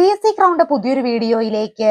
P S C crowned പുതിയൊരു വീഡിയോയിലേക്ക്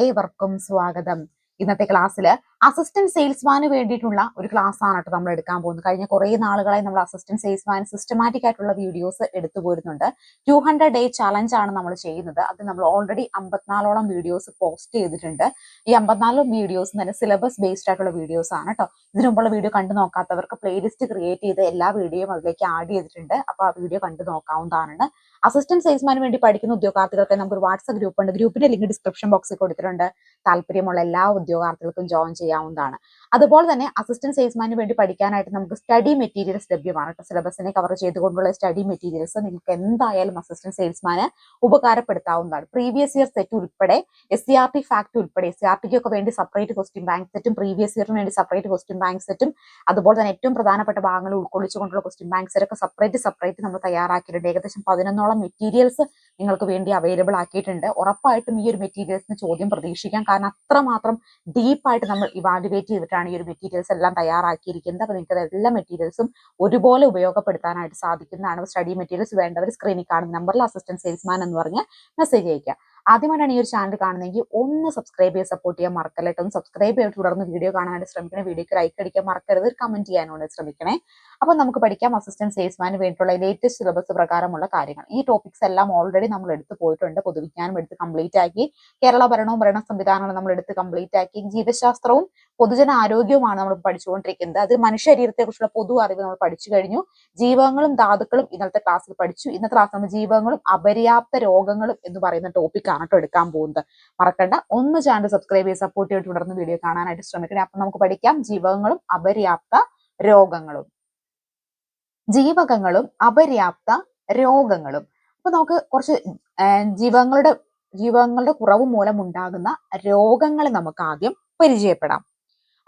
ഏവർക്കും സ്വാഗതം. ഇന്നത്തെ ക്ലാസ്സിൽ അസിസ്റ്റന്റ് സെയിൽസ്മാന് വേണ്ടിയിട്ടുള്ള ഒരു ക്ലാസ് ആണ് കേട്ടോ നമ്മൾ എടുക്കാൻ പോകുന്നത്. കഴിഞ്ഞ കുറേ നാളുകളായി നമ്മൾ അസിസ്റ്റന്റ് സെയിൽസ്മാൻ സിസ്റ്റമാറ്റിക് ആയിട്ടുള്ള വീഡിയോസ് എടുത്തു പോരുന്നുണ്ട്. ടു ഹൺഡ്രഡ് ഡേ ചലഞ്ച് ആണ് നമ്മൾ ചെയ്യുന്നത്. അത് നമ്മൾ ഓൾറെഡി അമ്പത്തിനാലോളം വീഡിയോസ് പോസ്റ്റ് ചെയ്തിട്ടുണ്ട്. ഈ അമ്പത്തിനാലോളം വീഡിയോസ് തന്നെ സിലബസ് ബേസ്ഡ് ആയിട്ടുള്ള വീഡിയോസ് ആണ് കേട്ടോ. ഇതിനു മുമ്പുള്ള വീഡിയോ കണ്ടു നോക്കാത്തവർക്ക് പ്ലേലിസ്റ്റ് ക്രിയേറ്റ് ചെയ്ത് എല്ലാ വീഡിയോയും അതിലേക്ക് ആഡ് ചെയ്തിട്ടുണ്ട്. അപ്പോൾ ആ വീഡിയോ കണ്ടു നോക്കാവുന്നതാണ്. അസിസ്റ്റന്റ് സെയിൽസ്മാന് വേണ്ടി പഠിക്കുന്ന ഉദ്യോഗാർത്ഥികൾക്ക് നമുക്ക് ഒരു വാട്സ്ആപ്പ് ഗ്രൂപ്പ് ഉണ്ട്. ഗ്രൂപ്പിന്റെ ലിങ്ക് ഡിസ്ക്രിപ്ഷൻ ബോക്സിൽ കൊടുത്തിട്ടുണ്ട്. താല്പര്യമുള്ള എല്ലാ ഉദ്യോഗാർത്ഥികൾക്കും ജോയിൻ ചെയ്യാവുന്നതാണ്. അതുപോലെ തന്നെ അസിസ്റ്റന്റ് സെയിൽസ്മാന് വേണ്ടി പഠിക്കാനായിട്ട് നമുക്ക് സ്റ്റഡി മെറ്റീരിയൽസ് ലഭ്യമാണ് സിലബസിനെ കവർ ചെയ്തുകൊണ്ടുള്ള സ്റ്റഡി മെറ്റീരിയൽസ് നിങ്ങൾക്ക് എന്തായാലും അസിസ്റ്റന്റ് സെയിൽസ്മാന് ഉപകാരപ്പെടുത്താവുന്നതാണ്. പ്രീവിയസ് ഇയർ സെറ്റ് ഉൾപ്പെടെ S C R T fact ഉൾപ്പെടെ എസ് സി ആർ ടിക്ക് ഒക്കെ വേണ്ടി സെപ്പറേറ്റ് ക്വസ്റ്റ്യൻ ബാങ്ക് സെറ്റും പ്രീവിയസ് ഇയറിന് വേണ്ടി സെപ്പറേറ്റ് ക്വസ്റ്റ്യൻ ബാങ്ക് സെറ്റും അതുപോലെ തന്നെ ഏറ്റവും പ്രധാനപ്പെട്ട ഭാഗങ്ങൾ ഉൾക്കൊള്ളിച്ചുകൊണ്ടുള്ള ക്വസ്റ്റ്യൻ ബാങ്ക് സെറ്റ് ഒക്കെ സെപ്പറേറ്റ് സെപ്പറേറ്റ് നമ്മൾ തയ്യാറാക്കിയിട്ടുണ്ട്. ഏകദേശം പതിനൊന്നോളം മെറ്റീരിയൽസ് നിങ്ങൾക്ക് വേണ്ടി അവൈലബിൾ ആക്കിയിട്ടുണ്ട്. ഉറപ്പായിട്ടും ഈ ഒരു മെറ്റീരിയൽസിന് ചോദ്യം പ്രതീക്ഷിക്കാം. കാരണം അത്രമാത്രം ഡീപ്പായിട്ട് നമ്മൾ ഇവാലുവേറ്റ് ചെയ്തിട്ടാണ് ഈ ഒരു മെറ്റീരിയൽസ് എല്ലാം തയ്യാറാക്കിയിരിക്കുന്നത്. അപ്പോൾ നിങ്ങൾക്ക് എല്ലാ മെറ്റീരിയൽസും ഒരുപോലെ ഉപയോഗപ്പെടുത്താനായിട്ട് സാധിക്കുന്നതാണ്. സ്റ്റഡി മെറ്റീരിയൽസ് വേണ്ടവർ സ്ക്രീനിൽ കാണുന്ന നമ്പറിൽ അസിസ്റ്റന്റ് സെയിൽസ്മാൻ എന്ന് പറഞ്ഞ് മെസ്സേജ് അയക്കുക ആദ്യമായിട്ടാണ് ഈ ഒരു ചാനൽ കാണുന്നതെങ്കിൽ ഒന്ന് സബ്സ്ക്രൈബ് ചെയ്ത് സപ്പോർട്ട് ചെയ്യാൻ മറക്കല്ലേ. ഒന്ന് സബ്സ്ക്രൈബ് ചെയ്ത് തുടർന്ന് വീഡിയോ കാണാനായിട്ട് ശ്രമിക്കണേ. വീഡിയോക്ക് ലൈക്ക് അടിക്കാൻ മറക്കരുത്. ഒരു കമന്റ് ചെയ്യാനുണ്ട് ശ്രമിക്കണേ. അപ്പോൾ നമുക്ക് പഠിക്കാം. അസിസ്റ്റന്റ് സെയിൽസ്മാന് വേണ്ടിയിട്ടുള്ള ലേറ്റസ്റ്റ് സിലബസ് പ്രകാരമുള്ള കാര്യങ്ങൾ. ഈ ടോപ്പിക്സ് എല്ലാം ഓൾറെഡി നമ്മൾ എടുത്ത് പോയിട്ടുണ്ട്. പൊതുവിജ്ഞാനം എടുത്ത് കംപ്ലീറ്റ് ആക്കി. കേരള ഭരണവും ഭരണ സംവിധാനങ്ങളും നമ്മൾ എടുത്ത് കംപ്ലീറ്റ് ആക്കി. ജീവശാസ്ത്രവും പൊതുജന ആരോഗ്യവുമാണ് നമ്മൾ പഠിച്ചുകൊണ്ടിരിക്കുന്നത്. അത് മനുഷ്യ ശരീരത്തെക്കുറിച്ചുള്ള പൊതു അറിവ് നമ്മൾ പഠിച്ചു കഴിഞ്ഞു. ജീവകങ്ങളും ധാതുക്കളും ഇന്നത്തെ ക്ലാസ്സിൽ പഠിച്ചു. ഇന്നത്തെ ക്ലാസ് നമ്മൾ ജീവകങ്ങളും അപര്യാപ്ത രോഗങ്ങളും എന്ന് പറയുന്ന ടോപ്പിക്കാണ് കേട്ടോ എടുക്കാൻ പോകുന്നത്. മറക്കണ്ട. ഒന്ന് ചാനൽ സബ്സ്ക്രൈബ് ചെയ്ത് സപ്പോർട്ട് ചെയ്ത് തുടർന്ന് വീഡിയോ കാണാനായിട്ട് ശ്രമിക്കണേ. അപ്പൊ നമുക്ക് പഠിക്കാം. ജീവകങ്ങളും അപര്യാപ്ത രോഗങ്ങളും. ജീവകങ്ങളും അപര്യാപ്ത രോഗങ്ങളും. അപ്പൊ നമുക്ക് കുറച്ച് ജീവകങ്ങളുടെ ജീവകങ്ങളുടെ കുറവ് മൂലം ഉണ്ടാകുന്ന രോഗങ്ങളെ നമുക്ക് ആദ്യം പരിചയപ്പെടാം.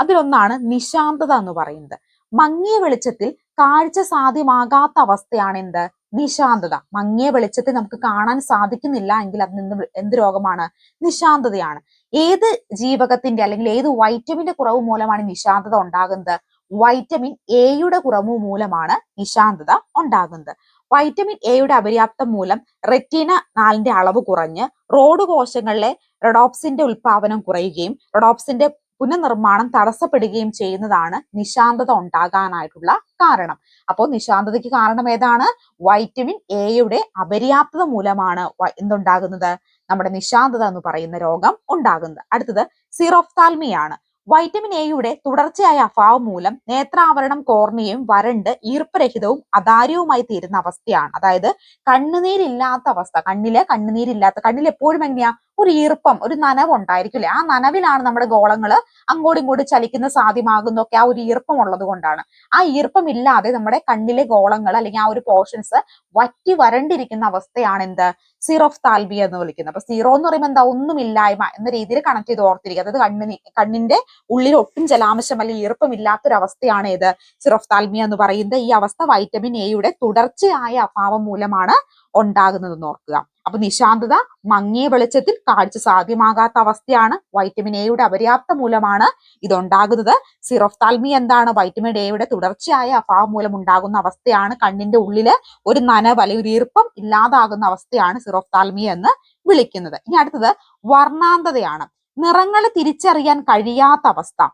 അതിലൊന്നാണ് നിശാന്തത എന്ന് പറയുന്നത്. മങ്ങിയ വെളിച്ചത്തിൽ കാഴ്ച സാധ്യമാകാത്ത അവസ്ഥയാണ് എന്ത്? നിശാന്തത. മങ്ങിയ വെളിച്ചത്തെ നമുക്ക് കാണാൻ സാധിക്കുന്നില്ല എങ്കിൽ അത് നിന്ന് എന്ത് രോഗമാണ്? നിശാന്തതയാണ്. ഏത് ജീവകത്തിന്റെ അല്ലെങ്കിൽ ഏത് വൈറ്റമിന്റെ കുറവ് മൂലമാണ് നിശാന്തത ഉണ്ടാകുന്നത്? വൈറ്റമിൻ എയുടെ കുറവ് മൂലമാണ് നിശാന്തത ഉണ്ടാകുന്നത്. വൈറ്റമിൻ എയുടെ അപര്യാപ്തം മൂലം റെറ്റീന നാലിന്റെ അളവ് കുറഞ്ഞ് റോഡ് കോശങ്ങളിലെ റെഡോപ്സിന്റെ ഉൽപാദനം കുറയുകയും റെഡോപ്സിന്റെ പുനർനിർമ്മാണം തടസ്സപ്പെടുകയും ചെയ്യുന്നതാണ് നിശാന്തത ഉണ്ടാകാനായിട്ടുള്ള കാരണം. അപ്പോൾ നിശാന്തതയ്ക്ക് കാരണം ഏതാണ്? വൈറ്റമിൻ എയുടെ അപര്യാപ്തത മൂലമാണ് എന്തുണ്ടാകുന്നത്? നമ്മുടെ നിശാന്തത എന്ന് പറയുന്ന രോഗം ഉണ്ടാകുന്നത്. അടുത്തത് സീറോഫ്താൽമിയാണ് വൈറ്റമിൻ എയുടെ തുടർച്ചയായ അഭാവം മൂലം നേത്രാവരണം കോർണിയയും വരണ്ട് ഈർപ്പരഹിതവും അതാര്യവുമായി തീരുന്ന അവസ്ഥയാണ്. അതായത് കണ്ണുനീരില്ലാത്ത അവസ്ഥ. കണ്ണിൽ കണ്ണുനീരില്ലാത്ത കണ്ണിൽ എപ്പോഴും എങ്ങനെയാ? ഒരു ഈർപ്പം ഒരു നനവ് ഉണ്ടായിരിക്കില്ലേ? ആ നനവിലാണ് നമ്മുടെ ഗോളങ്ങൾ അങ്ങോട്ടും ഇങ്ങോട്ടും ചലിക്കുന്ന സാധ്യമാകുന്നൊക്കെ ആ ഒരു ഈർപ്പം ഉള്ളത് കൊണ്ടാണ്. ആ ഈർപ്പം ഇല്ലാതെ നമ്മുടെ കണ്ണിലെ ഗോളങ്ങൾ അല്ലെങ്കിൽ ആ ഒരു പോർഷൻസ് വറ്റി വരണ്ടിരിക്കുന്ന അവസ്ഥയാണ് എന്ത്? സീറോഫ് താൽബിയ എന്ന് വിളിക്കുന്നത്. അപ്പൊ സീറോ എന്ന് പറയുമ്പോൾ എന്താ? ഒന്നുമില്ലായ്മ എന്ന രീതിയിൽ കണക്ട് ചെയ്ത് ഓർത്തിരിക്കുക. അതായത് കണ്ണിന് കണ്ണിന്റെ ഉള്ളിൽ ഒട്ടും ജലാംശം അല്ലെങ്കിൽ ഈർപ്പം ഏത് അവസ്ഥയാണ് ഇത്. സിറോഫ് എന്ന് പറയുന്നത് ഈ അവസ്ഥ വൈറ്റമിൻ എയുടെ തുടർച്ചയായ അഭാവം മൂലമാണ് ഉണ്ടാകുന്നതെന്ന് ഓർക്കുക. അപ്പൊ നിശാന്തത മങ്ങിയ വെളിച്ചത്തിൽ കാഴ്ച സാധ്യമാകാത്ത അവസ്ഥയാണ് വൈറ്റമിൻ എയുടെ അപര്യാപ്ത മൂലമാണ് ഇതുണ്ടാകുന്നത്. സിറോഫ്താൽമി എന്താണ്? വൈറ്റമിൻ എയുടെ തുടർച്ചയായ അഭാവം മൂലം ഉണ്ടാകുന്ന അവസ്ഥയാണ് കണ്ണിന്റെ ഉള്ളിൽ ഒരു നനവ് അല്ലെങ്കിൽ ഒരു ഈർപ്പം ഇല്ലാതാകുന്ന അവസ്ഥയാണ് സിറോഫ്താൽമി എന്ന് വിളിക്കുന്നത്. ഇനി അടുത്തത് വർണാന്തതയാണ്. നിറങ്ങൾ തിരിച്ചറിയാൻ കഴിയാത്ത അവസ്ഥ.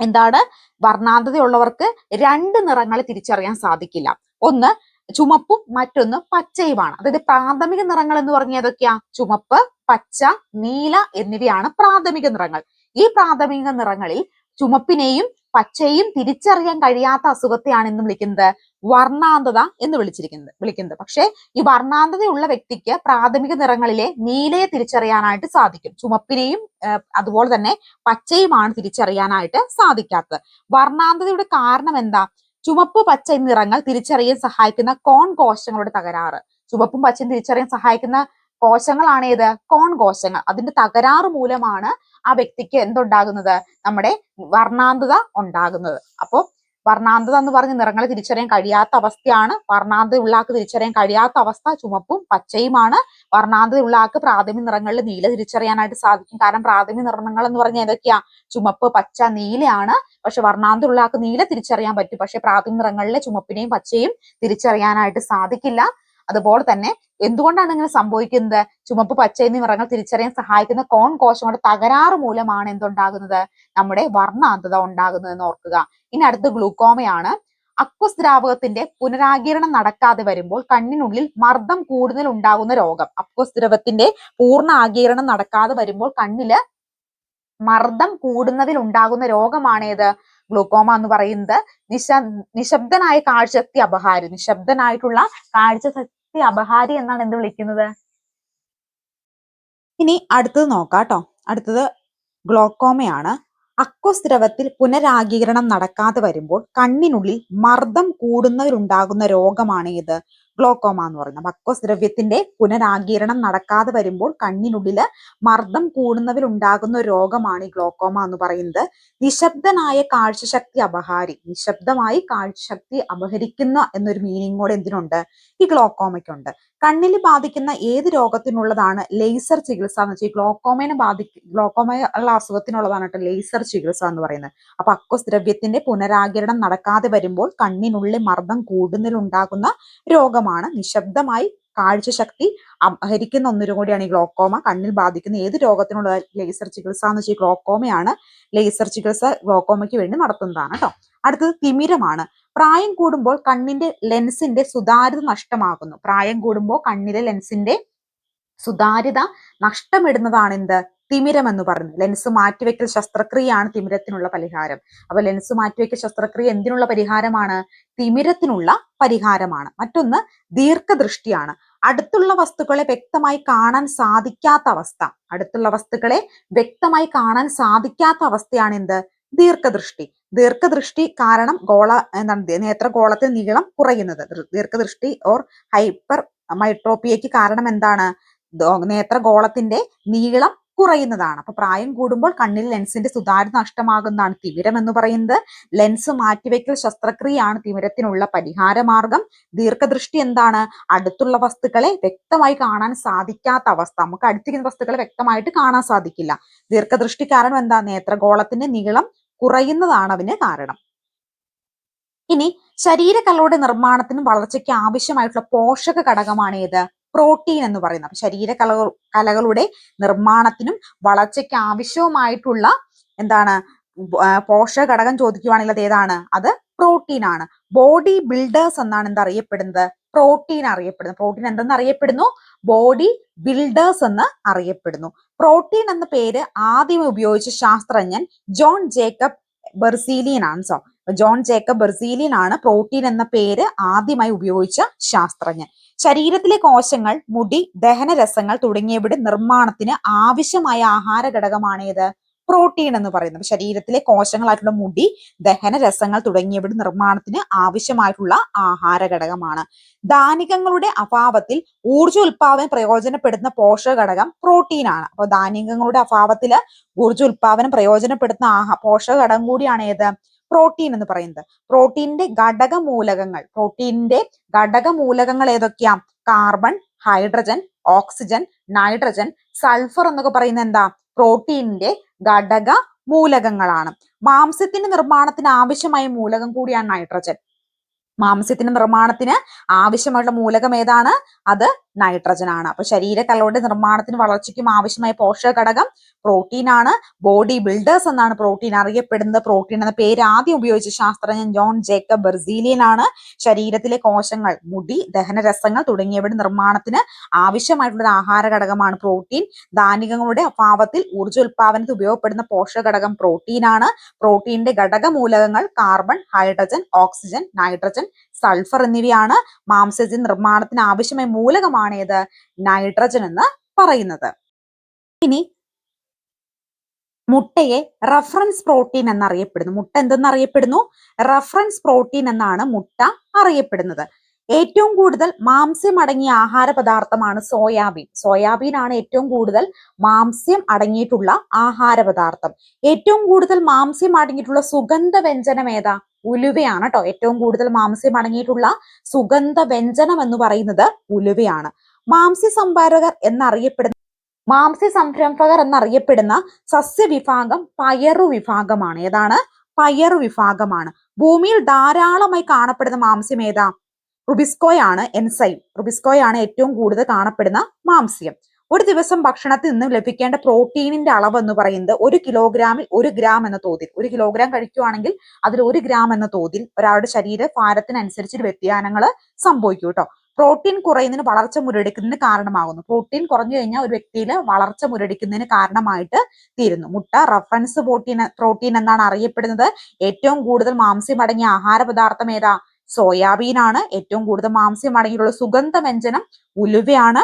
എന്താണ്? വർണാന്തതയുള്ളവർക്ക് രണ്ട് നിറങ്ങൾ തിരിച്ചറിയാൻ സാധിക്കില്ല. ഒന്ന് ചുമപ്പും മറ്റൊന്ന് പച്ചയുമാണ്. അതായത് പ്രാഥമിക നിറങ്ങൾ എന്ന് പറഞ്ഞ ഏതൊക്കെയാ? ചുമപ്പ് പച്ച നീല എന്നിവയാണ് പ്രാഥമിക നിറങ്ങൾ. ഈ പ്രാഥമിക നിറങ്ങളിൽ ചുമപ്പിനെയും പച്ചയും തിരിച്ചറിയാൻ കഴിയാത്ത അസുഖത്തെയാണ് എന്ന് വിളിക്കുന്നത്. വർണാന്തത എന്ന് വിളിച്ചിരിക്കുന്നത് വിളിക്കുന്നത്. പക്ഷേ ഈ വർണാന്തതയുള്ള വ്യക്തിക്ക് പ്രാഥമിക നിറങ്ങളിലെ നീലയെ തിരിച്ചറിയാനായിട്ട് സാധിക്കും. ചുമപ്പിനെയും അതുപോലെ തന്നെ പച്ചയുമാണ് തിരിച്ചറിയാനായിട്ട് സാധിക്കാത്തത്. വർണാന്തതയുടെ കാരണം എന്താ? ചുമപ്പ് പച്ച നിറങ്ങൾ തിരിച്ചറിയാൻ സഹായിക്കുന്ന കോൺ കോശങ്ങളുടെ തകരാറ്. ചുവപ്പും പച്ചയും തിരിച്ചറിയാൻ സഹായിക്കുന്ന കോശങ്ങളാണ് ഏത്? കോൺ കോശങ്ങൾ. അതിന്റെ തകരാറ് മൂലമാണ് ആ വ്യക്തിക്ക് എന്തുണ്ടാകുന്നത്? നമ്മുടെ വർണാന്തത ഉണ്ടാകുന്നത്. അപ്പോൾ വർണാന്തത എന്ന് പറഞ്ഞ നിറങ്ങളെ തിരിച്ചറിയാൻ കഴിയാത്ത അവസ്ഥയാണ്. വർണാന്തത ഉള്ളാക്ക് തിരിച്ചറിയാൻ കഴിയാത്ത അവസ്ഥ ചുമപ്പും പച്ചയുമാണ്. വർണാന്തത ഉള്ളാക്ക് പ്രാഥമിക നിറങ്ങളിൽ നീല തിരിച്ചറിയാനായിട്ട് സാധിക്കും. കാരണം പ്രാഥമിക നിറങ്ങൾ എന്ന് പറഞ്ഞാൽ ഏതൊക്കെയാ? ചുമപ്പ് പച്ച നീലയാണ്. പക്ഷെ വർണാന്തത ഉള്ളാക്ക് നീല തിരിച്ചറിയാൻ പറ്റും. പക്ഷെ പ്രാഥമിക നിറങ്ങളിലെ ചുമപ്പിനെയും പച്ചയും തിരിച്ചറിയാനായിട്ട് സാധിക്കില്ല. അതുപോലെ തന്നെ എന്തുകൊണ്ടാണ് ഇങ്ങനെ സംഭവിക്കുന്നത്? ചുമപ്പ് പച്ച എന്നീ നിറങ്ങൾ തിരിച്ചറിയാൻ സഹായിക്കുന്ന കോൺ കോശങ്ങളുടെ തകരാറ് മൂലമാണ് എന്തുണ്ടാകുന്നത്? നമ്മുടെ വർണാന്തത ഉണ്ടാകുന്നത് എന്ന് ഓർക്കുക. ഇനി അടുത്ത് ഗ്ലൂക്കോമയാണ്. അക്വസ് ദ്രാവകത്തിന്റെ പുനരാകിരണം നടക്കാതെ വരുമ്പോൾ കണ്ണിനുള്ളിൽ മർദ്ദം കൂടുതൽ ഉണ്ടാകുന്ന രോഗം. അക്വസ് ദ്രവത്തിന്റെ പൂർണ ആകിരണം നടക്കാതെ വരുമ്പോൾ കണ്ണിൽ മർദ്ദം കൂടുന്നതിൽ ഉണ്ടാകുന്ന രോഗമാണേത് ഗ്ലൂക്കോമ എന്ന് പറയുന്നത്. നിശ നിശബ്ദനായ കാഴ്ചശക്തി അപഹാരം നിശബ്ദനായിട്ടുള്ള കാഴ്ചശക്തി അപഹാരി എന്നാണ് എന്ത് വിളിക്കുന്നത്? ഇനി അടുത്തത് നോക്കാട്ടോ. അടുത്തത് ഗ്ലോക്കോമയാണ്. അക്വസ് ദ്രവത്തിൽ പുനരാഗീകരണം നടക്കാതെ വരുമ്പോൾ കണ്ണിനുള്ളിൽ മർദ്ദം കൂടുന്നതിലുണ്ടാകുന്ന രോഗമാണ് ഇത് ഗ്ലോക്കോമ എന്ന് പറയുന്നത്. ബക്കോസ് ദ്രവ്യത്തിന്റെ പുനരാഗീരണം നടക്കാതെ വരുമ്പോൾ കണ്ണിനുള്ളിൽ മർദ്ദം കൂടുന്നതിൽ ഉണ്ടാകുന്ന ഒരു രോഗമാണ് ഈ ഗ്ലോക്കോമ എന്ന് പറയുന്നത്. നിശബ്ദനായ കാഴ്ചശക്തി അപഹാരി നിശബ്ദമായി കാഴ്ചശക്തി അപഹരിക്കുന്ന എന്നൊരു മീനിങ് കൂടെ എന്തിനുണ്ട്? ഈ ഗ്ലോക്കോമയ്ക്കുണ്ട്. കണ്ണിൽ ബാധിക്കുന്ന ഏത് രോഗത്തിനുള്ളതാണ് ലേസർ ചികിത്സ എന്ന് വെച്ചാൽ ഈ ഗ്ലോക്കോമയെ ബാധിക്ക ഗ്ലോക്കോമ ഉള്ള അസുഖത്തിനുള്ളതാണ് കേട്ടോ ലേസർ ചികിത്സ എന്ന് പറയുന്നത്. അപ്പൊ അക്വസ് ദ്രവ്യത്തിന്റെ പുനരാഗിരണം നടക്കാതെ വരുമ്പോൾ കണ്ണിനുള്ളിൽ മർദ്ദം കൂടുതലുണ്ടാകുന്ന രോഗമാണ് നിശബ്ദമായി കാഴ്ചശക്തി അപഹരിക്കുന്ന ഒന്നിനും കൂടിയാണ് ഈ ഗ്ലോക്കോമ കണ്ണിൽ ബാധിക്കുന്ന ഏത് രോഗത്തിനുള്ള ലേസർ ചികിത്സ എന്ന് വെച്ചാൽ ഗ്ലോക്കോമയാണ് ലേസർ ചികിത്സ ഗ്ലോക്കോമയ്ക്ക് വേണ്ടി നടത്തുന്നതാണ് കേട്ടോ അടുത്തത് തിമിരമാണ്. പ്രായം കൂടുമ്പോൾ കണ്ണിന്റെ ലെൻസിന്റെ സുതാര്യത നഷ്ടമാകുന്നു. പ്രായം കൂടുമ്പോൾ കണ്ണിലെ ലെൻസിന്റെ സുതാര്യത നഷ്ടമിടുന്നതാണ് എന്ത്? തിമിരം എന്ന് പറഞ്ഞു ലെൻസ് മാറ്റിവെക്കൽ ശസ്ത്രക്രിയയാണ് തിമിരത്തിനുള്ള പരിഹാരം. അപ്പൊ ലെൻസ് മാറ്റിവെക്കൽ ശസ്ത്രക്രിയ എന്തിനുള്ള പരിഹാരമാണ്? തിമിരത്തിനുള്ള പരിഹാരമാണ്. മറ്റൊന്ന് ദീർഘദൃഷ്ടിയാണ്. അടുത്തുള്ള വസ്തുക്കളെ വ്യക്തമായി കാണാൻ സാധിക്കാത്ത അവസ്ഥ. അടുത്തുള്ള വസ്തുക്കളെ വ്യക്തമായി കാണാൻ സാധിക്കാത്ത അവസ്ഥയാണ് എന്ത്? ദീർഘദൃഷ്ടി. ദീർഘദൃഷ്ടി കാരണം ഗോള എന്താണ് നേത്രഗോളത്തിൽ നീളം കുറയുന്നത്. ദീർഘദൃഷ്ടി ഓർ ഹൈപ്പർ മൈട്രോപ്പിയയ്ക്ക് കാരണം എന്താണ്? നേത്രഗോളത്തിന്റെ നീളം കുറയുന്നതാണ്. അപ്പൊ പ്രായം കൂടുമ്പോൾ കണ്ണിൽ ലെൻസിന്റെ സുതാര്യത നഷ്ടമാകുന്നതാണ് തിമിരം എന്ന് പറയുന്നത്. ലെൻസ് മാറ്റിവെക്കൽ ശസ്ത്രക്രിയയാണ് തിമിരത്തിനുള്ള പരിഹാര മാർഗം ദീർഘദൃഷ്ടി എന്താണ്? അടുത്തുള്ള വസ്തുക്കളെ വ്യക്തമായി കാണാൻ സാധിക്കാത്ത അവസ്ഥ. നമുക്ക് അടുത്തിരിക്കുന്ന വസ്തുക്കളെ വ്യക്തമായിട്ട് കാണാൻ സാധിക്കില്ല. ദീർഘദൃഷ്ടി കാരണം എന്താ? നേത്രഗോളത്തിന്റെ നീളം കുറയുന്നതാണ് അതിന് കാരണം. ഇനി ശരീരകലയുടെ നിർമ്മാണത്തിനും വളർച്ചയ്ക്ക് ആവശ്യമായിട്ടുള്ള പോഷക ഘടകമാണ് ഏത്? പ്രോട്ടീൻ എന്ന് പറയുന്നത്. അപ്പൊ ശരീര കല കലകളുടെ നിർമ്മാണത്തിനും വളർച്ചയ്ക്ക് ആവശ്യവുമായിട്ടുള്ള എന്താണ് പോഷക ഘടകം ചോദിക്കുവാണെങ്കിൽ അത് ഏതാണ്? അത് പ്രോട്ടീൻ ആണ്. ബോഡി ബിൽഡേഴ്സ് എന്നാണ് എന്താ അറിയപ്പെടുന്നത്? പ്രോട്ടീൻ അറിയപ്പെടുന്നു. പ്രോട്ടീൻ എന്തെന്ന് അറിയപ്പെടുന്നു? ബോഡി ബിൽഡേഴ്സ് എന്ന് അറിയപ്പെടുന്നു. പ്രോട്ടീൻ എന്ന പേര് ആദ്യം ഉപയോഗിച്ച ശാസ്ത്രജ്ഞൻ ജോൺ ജേക്കബ് ബെർസീലിയൻ ആണ് സോ ജോൺ ജേക്കബ് ബെർസീലിയൻ ആണ് പ്രോട്ടീൻ എന്ന പേര് ആദ്യമായി ഉപയോഗിച്ച ശാസ്ത്രജ്ഞൻ. ശരീരത്തിലെ കോശങ്ങൾ മുടി ദഹനരസങ്ങൾ തുടങ്ങിയവയുടെ നിർമ്മാണത്തിന് ആവശ്യമായ ആഹാര ഘടകമാണ് ഏത്? പ്രോട്ടീൻ എന്ന് പറയുന്നത്. ശരീരത്തിലെ കോശങ്ങളായിട്ടുള്ള മുടി ദഹനരസങ്ങൾ തുടങ്ങിയവയുടെ നിർമ്മാണത്തിന് ആവശ്യമായിട്ടുള്ള ആഹാര ഘടകമാണ്. ധാനികങ്ങളുടെ അഭാവത്തിൽ ഊർജ ഉൽപാദനം പ്രയോജനപ്പെടുന്ന പോഷക ഘടകം പ്രോട്ടീൻ ആണ്. അപ്പൊ ധാനികങ്ങളുടെ അഭാവത്തിൽ ഊർജ ഉൽപാദനം പ്രയോജനപ്പെടുത്തുന്ന ആഹാ പോഷക ഘടകം കൂടിയാണ് ഏത്? പ്രോട്ടീൻ എന്ന് പറയുന്നത്. പ്രോട്ടീനിന്റെ ഘടകമൂലകങ്ങൾ പ്രോട്ടീനിന്റെ ഘടകമൂലകങ്ങൾ ഏതൊക്കെയാ? Carbon hydrogen oxygen nitrogen sulphur എന്നൊക്കെ പറയുന്നത് എന്താ? പ്രോട്ടീനിന്റെ ഘടക മൂലകങ്ങളാണ് മാംസ്യത്തിന്റെ നിർമ്മാണത്തിന് ആവശ്യമായ മൂലകം കൂടിയാണ് നൈട്രജൻ മാംസ്യത്തിന്റെ നിർമ്മാണത്തിന് ആവശ്യമായിട്ടുള്ള മൂലകം ഏതാണ്? അത് നൈട്രജൻ ആണ് അപ്പൊ ശരീരകലകളുടെ നിർമ്മാണത്തിന് വളർച്ചയ്ക്കും ആവശ്യമായ പോഷക ഘടകം പ്രോട്ടീൻ ആണ്. ബോഡി ബിൽഡേഴ്സ് എന്നാണ് പ്രോട്ടീൻ അറിയപ്പെടുന്നത് പ്രോട്ടീൻ എന്ന പേര് ആദ്യം ഉപയോഗിച്ച ശാസ്ത്രജ്ഞൻ ജോൺ ജേക്കബ് ബെർസീലിയൻ ആണ്. ശരീരത്തിലെ കോശങ്ങൾ മുടി ദഹനരസങ്ങൾ തുടങ്ങിയവയുടെ നിർമ്മാണത്തിന് ആവശ്യമായിട്ടുള്ള ആഹാര ഘടകമാണ് പ്രോട്ടീൻ ധാന്യങ്ങളുടെ അഭാവത്തിൽ ഊർജ ഉൽപാദനത്തിൽ ഉപയോഗപ്പെടുന്ന പോഷക ഘടകം പ്രോട്ടീൻ ആണ്. പ്രോട്ടീന്റെ ഘടക മൂലകങ്ങൾ carbon hydrogen oxygen nitrogen sulphur എന്നിവയാണ് മാംസജി നിർമ്മാണത്തിന് ആവശ്യമായ മൂലകമാണ് ഏത്? നൈട്രജൻ എന്ന് പറയുന്നത്. ഇനി മുട്ടയെ റഫറൻസ് പ്രോട്ടീൻ എന്നറിയപ്പെടുന്നു. മുട്ട എന്തെന്നറിയപ്പെടുന്നു റഫറൻസ് പ്രോട്ടീൻ എന്നാണ് മുട്ട അറിയപ്പെടുന്നത്. ഏറ്റവും കൂടുതൽ മാംസ്യം അടങ്ങിയ ആഹാര പദാർത്ഥമാണ് സോയാബീൻ. സോയാബീൻ ആണ് ഏറ്റവും കൂടുതൽ മാംസ്യം അടങ്ങിയിട്ടുള്ള ആഹാര പദാർത്ഥം. ഏറ്റവും കൂടുതൽ മാംസ്യം അടങ്ങിയിട്ടുള്ള സുഗന്ധ വ്യഞ്ജനം ഏതാ? ഉലുവയാണ് കേട്ടോ ഏറ്റവും കൂടുതൽ മാംസ്യം അടങ്ങിയിട്ടുള്ള സുഗന്ധ വ്യഞ്ജനം എന്ന് പറയുന്നത് ഉലുവയാണ്. മാംസ്യ സംഭാരകർ എന്നറിയപ്പെടുന്ന മാംസ്യ സംരംഭകർ എന്നറിയപ്പെടുന്ന സസ്യവിഭാഗം പയറു വിഭാഗമാണ്. ഏതാണ്? പയറു വിഭാഗമാണ്. ഭൂമിയിൽ ധാരാളമായി കാണപ്പെടുന്ന മാംസ്യം ഏതാ? റുബിസ്കോയാണ് എൻസൈം. റുബിസ്കോയാണ് ഏറ്റവും കൂടുതൽ കാണപ്പെടുന്ന മാംസ്യം. ഒരു ദിവസം ഭക്ഷണത്തിൽ നിന്ന് ലഭിക്കേണ്ട പ്രോട്ടീനിന്റെ അളവ് എന്ന് പറയുന്നത് ഒരു കിലോഗ്രാമിൽ ഒരു ഗ്രാം എന്ന തോതിൽ. ഒരു കിലോഗ്രാം കഴിക്കുകയാണെങ്കിൽ അതിൽ ഒരു ഗ്രാം എന്ന തോതിൽ ഒരാളുടെ ശരീര ഭാരത്തിനനുസരിച്ച് വ്യതിയാനങ്ങൾ സംഭവിക്കും കേട്ടോ. പ്രോട്ടീൻ കുറയുന്നതിന് വളർച്ച മുരടിക്കുന്നതിന് കാരണമാകുന്നു. പ്രോട്ടീൻ കുറഞ്ഞു കഴിഞ്ഞാൽ ഒരു വ്യക്തിയിൽ വളർച്ച മുരടിക്കുന്നതിന് കാരണമായിട്ട് തീരുന്നു. മുട്ട റഫറൻസ് പ്രോട്ടീൻ പ്രോട്ടീൻ എന്നാണ് അറിയപ്പെടുന്നത്. ഏറ്റവും കൂടുതൽ മാംസ്യം അടങ്ങിയ ആഹാര പദാർത്ഥം ഏതാ? സോയാബീൻ ആണ് ഏറ്റവും കൂടുതൽ മാംസ്യം അടങ്ങിയിട്ടുള്ള സുഗന്ധ വ്യഞ്ജനം ഉലുവയാണ്.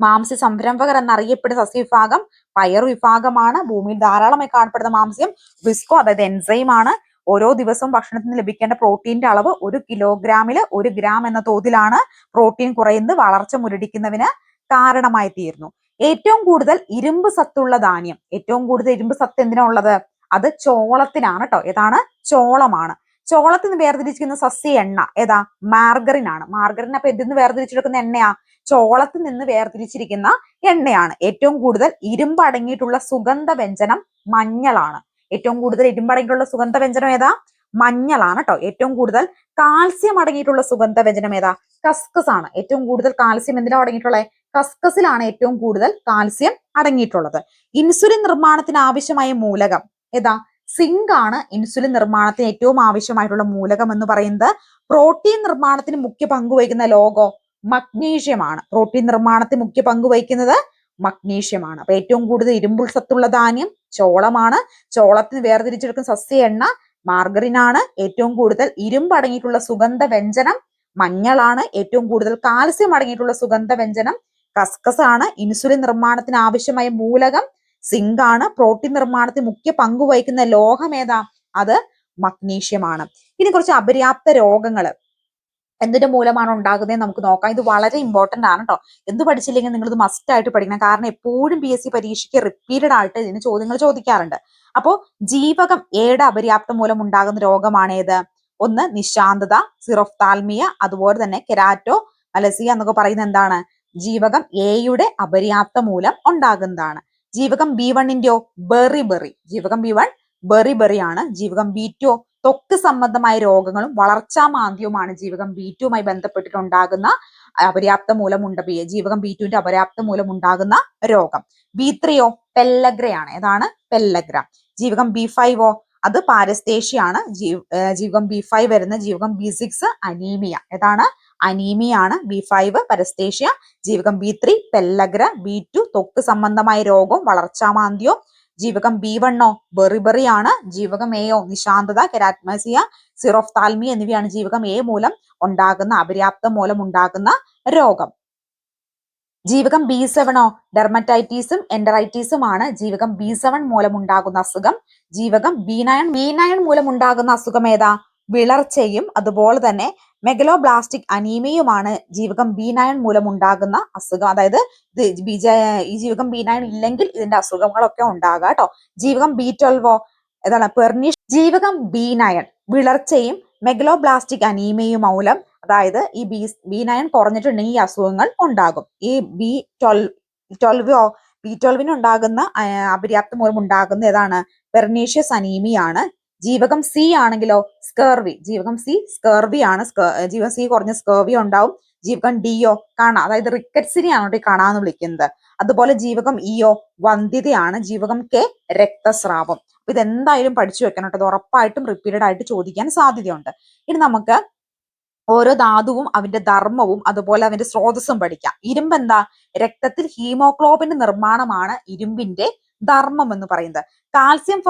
മാംസ്യ സംരംഭകർ എന്നറിയപ്പെടുന്ന സസ്യവിഭാഗം പയർ വിഭാഗമാണ് ഭൂമിയിൽ ധാരാളമായി കാണപ്പെടുന്ന മാംസ്യം വിസ്കോ അതായത് എൻസൈം ആണ്. ഓരോ ദിവസവും ഭക്ഷണത്തിൽ നിന്ന് ലഭിക്കേണ്ട പ്രോട്ടീന്റെ അളവ് ഒരു കിലോഗ്രാമിൽ ഒരു ഗ്രാം എന്ന തോതിലാണ് പ്രോട്ടീൻ കുറയുന്നത് വളർച്ച മുരടിക്കുന്നതിന് കാരണമായി തീരുന്നു. ഏറ്റവും കൂടുതൽ ഇരുമ്പ് സത്തുള്ള ധാന്യം. ഏറ്റവും കൂടുതൽ ഇരുമ്പ് സത്ത് എന്തിനാ ഉള്ളത്? അത് ചോളത്തിനാണ് കേട്ടോ ഏതാണ്? ചോളമാണ്. ചോളത്തിൽ നിന്ന് വേർതിരിച്ചിരിക്കുന്ന സസ്യ എണ്ണ ഏതാ? മാർഗറിൻ ആണ് മാർഗറിൻ അപ്പൊ ഇതിന്ന് വേർതിരിച്ചെടുക്കുന്ന എണ്ണയാ? ചോളത്തിൽ നിന്ന് വേർതിരിച്ചിരിക്കുന്ന എണ്ണയാണ്. ഏറ്റവും കൂടുതൽ ഇരുമ്പ് അടങ്ങിയിട്ടുള്ള സുഗന്ധ വ്യഞ്ജനം മഞ്ഞളാണ്. ഏറ്റവും കൂടുതൽ ഇരുമ്പ് അടങ്ങിയിട്ടുള്ള സുഗന്ധ വ്യഞ്ജനം ഏതാ? മഞ്ഞളാണ് കേട്ടോ ഏറ്റവും കൂടുതൽ കാൽസ്യം അടങ്ങിയിട്ടുള്ള സുഗന്ധ വ്യഞ്ജനം ഏതാ? കസ്കസ് ആണ്. ഏറ്റവും കൂടുതൽ കാൽസ്യം എന്തിനാ അടങ്ങിയിട്ടുള്ളത് കസ്കസിലാണ് ഏറ്റവും കൂടുതൽ കാൽസ്യം അടങ്ങിയിട്ടുള്ളത്. ഇൻസുലിൻ നിർമ്മാണത്തിന് ആവശ്യമായ മൂലകം ഏതാ? സിങ്ക് ആണ് ഇൻസുലിൻ നിർമ്മാണത്തിന് ഏറ്റവും ആവശ്യമായിട്ടുള്ള മൂലകം എന്ന് പറയുന്നത്. പ്രോട്ടീൻ നിർമ്മാണത്തിന് മുഖ്യ പങ്കുവഹിക്കുന്ന ലോഗോ മഗ്നീഷ്യമാണ്. പ്രോട്ടീൻ നിർമ്മാണത്തിൽ മുഖ്യ പങ്ക് വഹിക്കുന്നത് മഗ്നീഷ്യമാണ്. അപ്പൊ ഏറ്റവും കൂടുതൽ ഇരുമ്പുൾ സത്തുള്ള ധാന്യം ചോളമാണ്. ചോളത്തിന് വേർതിരിച്ചെടുക്കുന്ന സസ്യ എണ്ണ മാർഗറിൻ ആണ് ഏറ്റവും കൂടുതൽ ഇരുമ്പ് അടങ്ങിയിട്ടുള്ള സുഗന്ധ വ്യഞ്ജനം മഞ്ഞളാണ്. ഏറ്റവും കൂടുതൽ കാൽസ്യം അടങ്ങിയിട്ടുള്ള സുഗന്ധ വ്യഞ്ജനം കസ്കസ് ആണ് ഇൻസുലിൻ നിർമ്മാണത്തിന് ആവശ്യമായ മൂലകം സിങ്ക് ആണ് പ്രോട്ടീൻ നിർമ്മാണത്തിന് മുഖ്യ പങ്ക് വഹിക്കുന്ന ലോഹം ഏതാ? അത് മഗ്നീഷ്യമാണ്. ഇനി കുറച്ച് അപര്യാപ്ത രോഗങ്ങൾ എന്തിന്റെ മൂലമാണ് ഉണ്ടാകുന്നത് നമുക്ക് നോക്കാം. ഇത് വളരെ ഇമ്പോർട്ടന്റ് ആണ് കേട്ടോ എന്ത് പഠിച്ചില്ലെങ്കിൽ നിങ്ങൾ ഇത് മസ്റ്റ് ആയിട്ട് പഠിക്കണം. കാരണം എപ്പോഴും പി എസ് സി പരീക്ഷയ്ക്ക് റിപ്പീറ്റഡ് ആയിട്ട് ഇതിന് ചോദ്യങ്ങൾ ചോദിക്കാറുണ്ട്. അപ്പോൾ ജീവകം ഏടെ അപര്യാപ്തം മൂലം ഉണ്ടാകുന്ന രോഗമാണേത് ഒന്ന് നിശാന്തത സിറോഫ്താൽമിയ അതുപോലെ തന്നെ കെരാറ്റോ മലസിയ എന്നൊക്കെ പറയുന്ന എന്താണ്? ജീവകം എയുടെ അപര്യാപ്ത മൂലം ഉണ്ടാകുന്നതാണ്. ജീവകം ബി വണ്ണിന്റെയോ ബെറി ബെറി ജീവകം ബി വൺ ബെറി ബെറി ആണ്. ജീവകം ബി ടു ത്വക്ക് സംബന്ധമായ രോഗങ്ങളും വളർച്ചാ മാന്ദ്യവുമാണ് ജീവകം ബി ടുമായി ബന്ധപ്പെട്ടിട്ടുണ്ടാകുന്ന അപര്യാപ്ത മൂലമുണ്ട ജീവകം ബി ടുവിന്റെ അപര്യാപ്ത മൂലം ഉണ്ടാകുന്ന രോഗം ബി ത്രീയോ പെല്ലഗ്രയാണ് ഏതാണ്? പെല്ലഗ്ര. ജീവകം ബി ഫൈവോ അത് പാരസ്തേഷ്യാണ് ജീവകം ബി ഫൈവ് വരുന്ന ജീവകം ബി സിക്സ് അനീമിയ. ഏതാണ്? അനീമിയാണ് ബി ഫൈവ് പരസ്തേഷ്യ. ജീവകം B three pellagra. B two ത്വക്ക് സംബന്ധമായ രോഗവും വളർച്ചാമാന്ദ്യവും ജീവകം ബി വണ്ണോ? ബെറിബെറി ആണ് ജീവകം എയോ? നിശാന്തത കെരാറ്റ്മസിയ സിറോഫ്താൽമി എന്നിവയാണ് ജീവകം എ മൂലം ഉണ്ടാകുന്ന അപര്യാപ്തം മൂലം ഉണ്ടാകുന്ന രോഗം. ജീവകം ബി സെവനോ ഡെർമറ്റൈറ്റീസും എൻഡറൈറ്റീസും ആണ് ജീവകം ബി സെവൻ മൂലം ഉണ്ടാകുന്ന അസുഖം. ജീവകം ബി നയൻ ബി നയൻ മൂലം ഉണ്ടാകുന്ന അസുഖം ഏതാ? വിളർച്ചയും അതുപോലെ തന്നെ മെഗലോബ്ലാസ്റ്റിക് അനീമിയുമാണ് ജീവകം ബി നയൻ മൂലം ഉണ്ടാകുന്ന അസുഖം. അതായത് ബീജ ഈ ജീവകം ബി നയൻ ഇല്ലെങ്കിൽ ഇതിന്റെ അസുഖങ്ങളൊക്കെ ഉണ്ടാകാം കേട്ടോ. ജീവകം ബി ട്വൽവോ ഏതാണ് പെർണിഷ് ജീവകം ബി നയൻ വിളർച്ചയും മെഗലോബ്ലാസ്റ്റിക് അനീമിയും മൂലം അതായത് ഈ ബി ബി നയൻ കുറഞ്ഞിട്ടുണ്ടെങ്കിൽ ഈ അസുഖങ്ങൾ ഉണ്ടാകും. ഈ ബി ട്വൽവ് ട്വൽവോ ബി ട്വൽവിന് ഉണ്ടാകുന്ന അപര്യാപ്തം മൂലം ഉണ്ടാകുന്ന ഏതാണ്? പെർണീഷ്യസ് അനീമിയാണ് ജീവകം സി ആണെങ്കിലോ സ്കേർവി. ജീവകം സി സ്കേർവി ആണ്. ജീവകം സി കുറഞ്ഞ സ്കേർവി ഉണ്ടാവും. ജീവകം ഡിയോ കാണാം. അതായത് റിക്കറ്റ്സിനെയാണ് കാണ എന്ന് വിളിക്കുന്നത്. അതുപോലെ ജീവകം ഇയോ വന്ധ്യതയാണ്. ജീവകം കെ രക്തസ്രാവം. അപ്പൊ ഇതെന്തായാലും പഠിച്ചു വെക്കണം കേട്ടോ. ഇത് ഉറപ്പായിട്ടും റിപ്പീറ്റഡ് ആയിട്ട് ചോദിക്കാൻ സാധ്യതയുണ്ട്. ഇനി നമുക്ക് ഓരോ ധാതുവും അവന്റെ ധർമ്മവും അതുപോലെ അവന്റെ സ്രോതസ്സും പഠിക്കാം. ഇരുമ്പ് എന്താ? രക്തത്തിൽ ഹീമോഗ്ലോബിന്റെ നിർമ്മാണമാണ് ഇരുമ്പിന്റെ ധർമ്മം എന്ന് പറയുന്നത്. കാൽസ്യം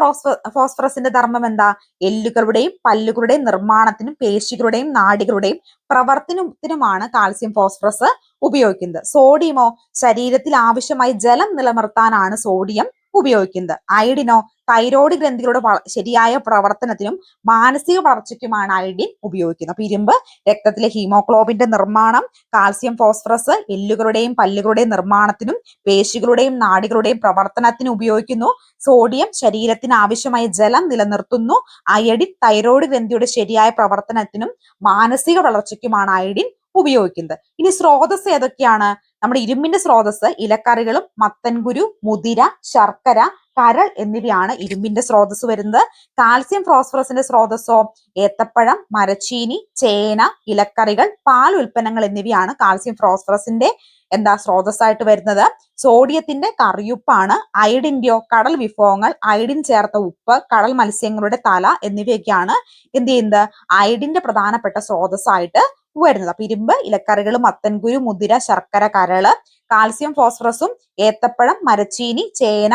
ഫോസ്ഫറസിന്റെ ധർമ്മം എന്താ? എല്ലുകളുടെയും പല്ലുകളുടെയും നിർമ്മാണത്തിനും പേശികളുടെയും നാടികളുടെയും പ്രവർത്തനത്തിനുമാണ് കാൽസ്യം ഫോസ്ഫറസ് ഉപയോഗിക്കുന്നത്. സോഡിയമോ ശരീരത്തിൽ ആവശ്യമായി ജലം നിലനിർത്താനാണ് സോഡിയം ഉപയോഗിക്കുന്നത്. അയഡിനോ തൈറോയ്ഡ് ഗ്രന്ഥികളുടെ ശരിയായ പ്രവർത്തനത്തിനും മാനസിക വളർച്ചയ്ക്കുമാണ് അയഡിൻ ഉപയോഗിക്കുന്നത്. അപ്പൊ ഇരുമ്പ് രക്തത്തിലെ ഹീമോഗ്ലോബിന്റെ നിർമ്മാണം കാൽസ്യം ഫോസ്ഫറസ് എല്ലുകളുടെയും പല്ലുകളുടെയും നിർമ്മാണത്തിനും പേശികളുടെയും നാടികളുടെയും പ്രവർത്തനത്തിനും ഉപയോഗിക്കുന്നു. സോഡിയം ശരീരത്തിന് ആവശ്യമായ ജലം നിലനിർത്തുന്നു. അയഡിൻ തൈറോയ്ഡ് ഗ്രന്ഥിയുടെ ശരിയായ പ്രവർത്തനത്തിനും മാനസിക വളർച്ചയ്ക്കുമാണ് അയഡിൻ ഉപയോഗിക്കുന്നത്. ഇനി സ്രോതസ് ഏതൊക്കെയാണ്? നമ്മുടെ ഇരുമ്പിന്റെ സ്രോതസ് ഇലക്കറികളും മത്തൻകുരു മുതിര ശർക്കര കരൾ എന്നിവയാണ് ഇരുമ്പിന്റെ സ്രോതസ് വരുന്നത്. കാൽസ്യം ഫോസ്ഫറസിന്റെ സ്രോതസ്സോ ഏത്തപ്പഴം മരച്ചീനി ചേന ഇലക്കറികൾ പാൽ ഉൽപ്പന്നങ്ങൾ എന്നിവയാണ് കാൽസ്യം ഫോസ്ഫറസിന്റെ എന്താ സ്രോതസ്സായിട്ട് വരുന്നത്. സോഡിയത്തിന്റെ കറിയുപ്പാണ് അയഡിന്റെയോ കടൽ വിഭവങ്ങൾ അയഡിൻ ചേർത്ത ഉപ്പ് കടൽ മത്സ്യങ്ങളുടെ തല എന്നിവയൊക്കെയാണ് എന്ത് ചെയ്യുന്നത്? അയഡിന്റെ പ്രധാനപ്പെട്ട സ്രോതസ്സായിട്ട് വരുന്നത്. അപ്പൊ ഇരുമ്പ് ഇലക്കറികൾ മത്തൻകുരു മുതിര ശർക്കര കരൾ കാൽസ്യം ഫോസ്ഫറസും ഏത്തപ്പഴം മരച്ചീനി ചേന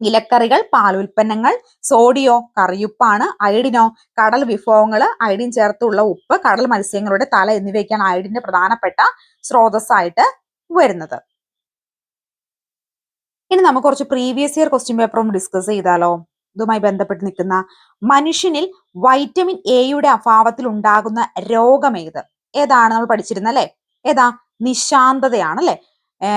ഇലക്കറികൾ പാൽ ഉൽപ്പന്നങ്ങൾ സോഡിയോ കറിയുപ്പാണ് അയഡിനോ കടൽ വിഭവങ്ങൾ അയഡിൻ ചേർത്തുള്ള ഉപ്പ് കടൽ മത്സ്യങ്ങളുടെ തല എന്നിവയൊക്കെയാണ് അയഡിന്റെ പ്രധാനപ്പെട്ട സ്രോതസ്സായിട്ട് വരുന്നത്. ഇനി നമുക്ക് കുറച്ച് പ്രീവിയസ് ഇയർ ക്വസ്റ്റ്യൻ പേപ്പറും ഡിസ്കസ് ചെയ്താലോ? ഇതുമായി ബന്ധപ്പെട്ട് നിൽക്കുന്ന മനുഷ്യനിൽ വൈറ്റമിൻ എയുടെ അഭാവത്തിൽ ഉണ്ടാകുന്ന രോഗം ഏത്? ഏതാണ് നമ്മൾ പഠിച്ചിരുന്ന അല്ലെ? ഏതാ? നിശാന്തതയാണ് അല്ലെ?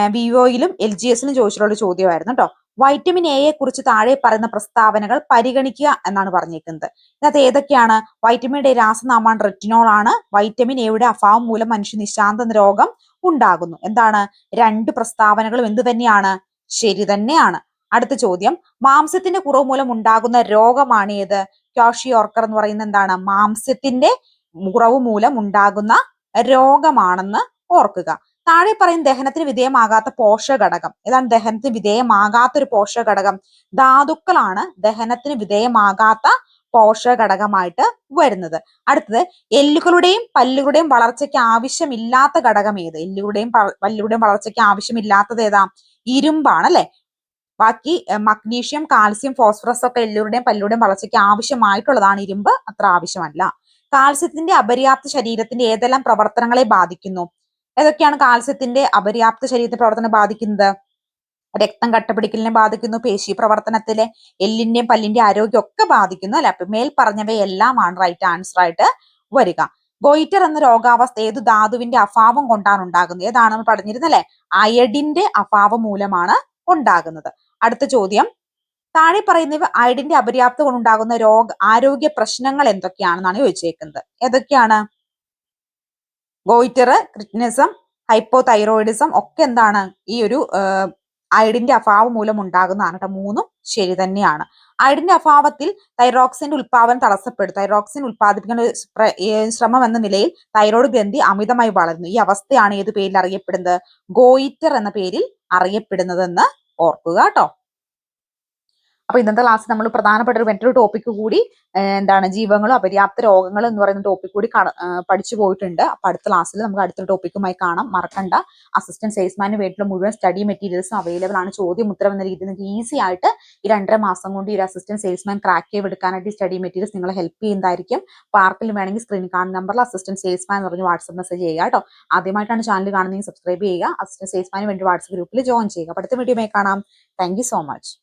വിവോയിലും എൽ ജി എസിലും ചോദിച്ചിട്ടുള്ള ചോദ്യമായിരുന്നു കേട്ടോ. വൈറ്റമിൻ എയെ കുറിച്ച് താഴെ പറയുന്ന പ്രസ്താവനകൾ പരിഗണിക്കുക എന്നാണ് പറഞ്ഞേക്കുന്നത് ഇതിനകത്ത് ഏതൊക്കെയാണ്? വൈറ്റമിൻ ഡി രാസനാമാണ് റെറ്റിനോൾ ആണ്. വൈറ്റമിൻ എയുടെ അഭാവം മൂലം മനുഷ്യ നിശാന്ത രോഗം ഉണ്ടാകുന്നു. എന്താണ്? രണ്ട് പ്രസ്താവനകളും എന്ത് തന്നെയാണ് ശരി തന്നെയാണ്. അടുത്ത ചോദ്യം. മാംസത്തിന്റെ കുറവ് മൂലം ഉണ്ടാകുന്ന രോഗമാണ് ഏത്? ക്യോഷിയോർക്കർ എന്ന് പറയുന്ന എന്താണ്? മാംസത്തിന്റെ കുറവ് മൂലം ഉണ്ടാകുന്ന രോഗമാണെന്ന് ഓർക്കുക. താഴെ പറയും ദഹനത്തിന് വിധേയമാകാത്ത പോഷകഘടകം. ഏതാണ് ദഹനത്തിന് വിധേയമാകാത്ത ഒരു പോഷകഘടകം? ധാതുക്കളാണ് ദഹനത്തിന് വിധേയമാകാത്ത പോഷകഘടകമായിട്ട് വരുന്നത്. അടുത്തത് എല്ലുകളുടെയും പല്ലുകളുടെയും വളർച്ചയ്ക്ക് ആവശ്യമില്ലാത്ത ഘടകം ഏത്? എല്ലുകളുടെയും പല്ലുകളുടെയും വളർച്ചയ്ക്ക് ആവശ്യമില്ലാത്തത് ഏതാ? ഇരുമ്പാണ് അല്ലെ? ബാക്കി മഗ്നീഷ്യം കാൽസ്യം ഫോസ്ഫറസ് ഒക്കെ എല്ലുകളുടെയും പല്ലുടേയും വളർച്ചയ്ക്ക് ആവശ്യമായിട്ടുള്ളതാണ് ഇരുമ്പ്. അത്ര ആവശ്യമല്ല. കാൽസ്യത്തിന്റെ അപര്യാപ്ത ശരീരത്തിന്റെ ഏതെല്ലാം പ്രവർത്തനങ്ങളെ ബാധിക്കുന്നു? ഏതൊക്കെയാണ് കാൽസ്യത്തിന്റെ അപര്യാപ്ത ശരീരത്തിന്റെ പ്രവർത്തനം ബാധിക്കുന്നത്? രക്തം കട്ടപിടിക്കലിനെ ബാധിക്കുന്നു പേശി പ്രവർത്തനത്തിലെ എല്ലിന്റെയും പല്ലിന്റെ ആരോഗ്യം ഒക്കെ ബാധിക്കുന്നു അല്ലെ? അപ്പൊ മേൽ പറഞ്ഞവയെല്ലാമാണ് റൈറ്റ് ആൻസർ ആയിട്ട് വരിക. ഗോയിറ്റർ എന്ന രോഗാവസ്ഥ ഏത് ധാതുവിന്റെ അഭാവം കൊണ്ടാണ് ഉണ്ടാകുന്നത്? ഏതാണ് നമ്മൾ പറഞ്ഞിരുന്നത് അല്ലെ? അയഡിന്റെ അഭാവം മൂലമാണ് ഉണ്ടാകുന്നത്. അടുത്ത ചോദ്യം. താഴെ പറയുന്നവ അയഡിന്റെ അപര്യാപ്ത കൊണ്ടുണ്ടാകുന്ന രോഗ ആരോഗ്യ പ്രശ്നങ്ങൾ എന്തൊക്കെയാണെന്നാണ് ചോദിച്ചേക്കുന്നത്. ഏതൊക്കെയാണ്? ഗോയിറ്റർ ക്രിറ്റ്നിസം ഹൈപ്പോ തൈറോയിഡിസം ഒക്കെ എന്താണ് ഈ ഒരു അയഡിന്റെ അഭാവം മൂലം ഉണ്ടാകുന്നതാണ്. കേട്ടോ മൂന്നും ശരി തന്നെയാണ്. അയഡിന്റെ അഭാവത്തിൽ തൈറോക്സിന്റെ ഉൽപാദനം തടസ്സപ്പെടും. തൈറോക്സിൻ ഉൽപ്പാദിപ്പിക്കുന്ന ശ്രമം എന്ന നിലയിൽ തൈറോയ്ഡ് ഗ്രന്ഥി അമിതമായി വളരുന്നു. ഈ അവസ്ഥയാണ് ഏത് പേരിൽ അറിയപ്പെടുന്നത്? ഗോയിറ്റർ എന്ന പേരിൽ അറിയപ്പെടുന്നതെന്ന് ഓർക്കുക കേട്ടോ. അപ്പൊ ഇന്നത്തെ ക്ലാസ് നമ്മൾ പ്രധാനപ്പെട്ട ഒരു മറ്റൊരു ടോപ്പിക് കൂടി എന്താണ് ജീവങ്ങളും അപര്യാപ്ത രോഗങ്ങളും എന്ന് പറയുന്ന ടോപ്പിക് കൂടി പഠിച്ചു പോയിട്ടുണ്ട്. അപ്പൊ അടുത്ത ക്ലാസ്സിൽ നമുക്ക് അടുത്ത ടോപ്പിക്കുമായി കാണാം. മറക്കണ്ട. അസിസ്റ്റന്റ് സെയിൽസ്മാന് വേണ്ടിയുള്ള മുഴുവൻ സ്റ്റഡി മെറ്റീരിയൽസും അവൈലബിൾ ആണ്. ചോദ്യം ഉത്തരം എന്ന രീതിയിൽ നിങ്ങൾക്ക് ഈസി ആയിട്ട് ഈ രണ്ടര മാസം കൊണ്ട് ഈ ഒരു അസിസ്റ്റന്റ് സെയിൽസ്മാൻ ക്രാക്ക് ചെയ്ത് എടുക്കാനായിട്ട് സ്റ്റഡി മെറ്റീരിയൽസ് നിങ്ങളെ ഹെൽപ്പ് ചെയ്യുന്നതായിരിക്കും. പാർക്കിൽ വേണമെങ്കിൽ സ്ക്രീൻ കാണുന്ന നമ്പറിൽ അസിസ്റ്റന്റ് സെയിൽസ്മാൻ എന്ന് പറഞ്ഞ് വാട്സ്ആപ്പ് മെസ്സേജ് ചെയ്യുക കേട്ടോ. ആദ്യമായിട്ടാണ് ചാനൽ കാണുന്നതെങ്കിൽ സബ്സ്ക്രൈബ് ചെയ്യുക. അസിസ്റ്റന്റ് സെയിൽസ്മാന് വേണ്ടി വാട്സ്ആപ്പ് ഗ്രൂപ്പിൽ ജോയിൻ ചെയ്യുക. അടുത്ത വീഡിയോ കാണാം. Thank so much